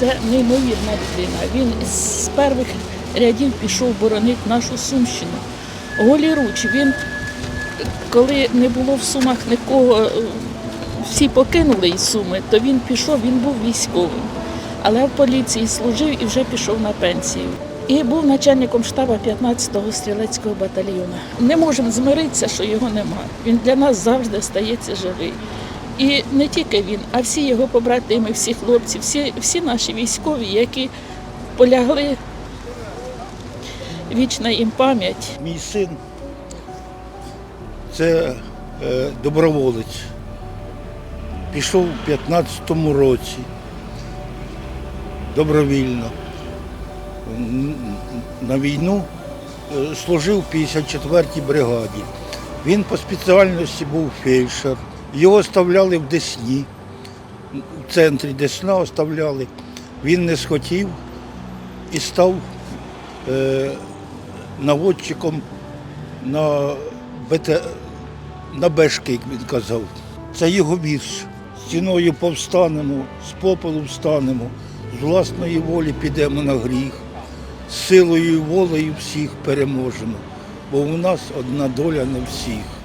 Це неймовірна людина. Він з перших рядів пішов боронити нашу Сумщину. Голіруч, він, коли не було в Сумах нікого, е, всі покинули із Суми, то він пішов, він був військовим. Але в поліції служив і вже пішов на пенсію. І був начальником штабу 15-го стрілецького батальйону. Не можемо змиритися, що його нема. Він для нас завжди стається живий. І не тільки він, а всі його побратими, всі хлопці, всі, всі наші військові, які полягли. Вічна їм пам'ять. Мій син це е, доброволець. Пішов у 15-му році добровільно на війну, е, служив в 54-й бригаді. Він по спеціальності був фельдшер. Його оставляли в Десні, в центрі Десна оставляли. Він не схотів і став е, наводчиком на, БТ, на Бешки, як він казав. Це його вірш. Стіною повстанемо, з попелу встанемо, з власної волі підемо на гріх, з силою і волею всіх переможемо, бо у нас одна доля на всіх.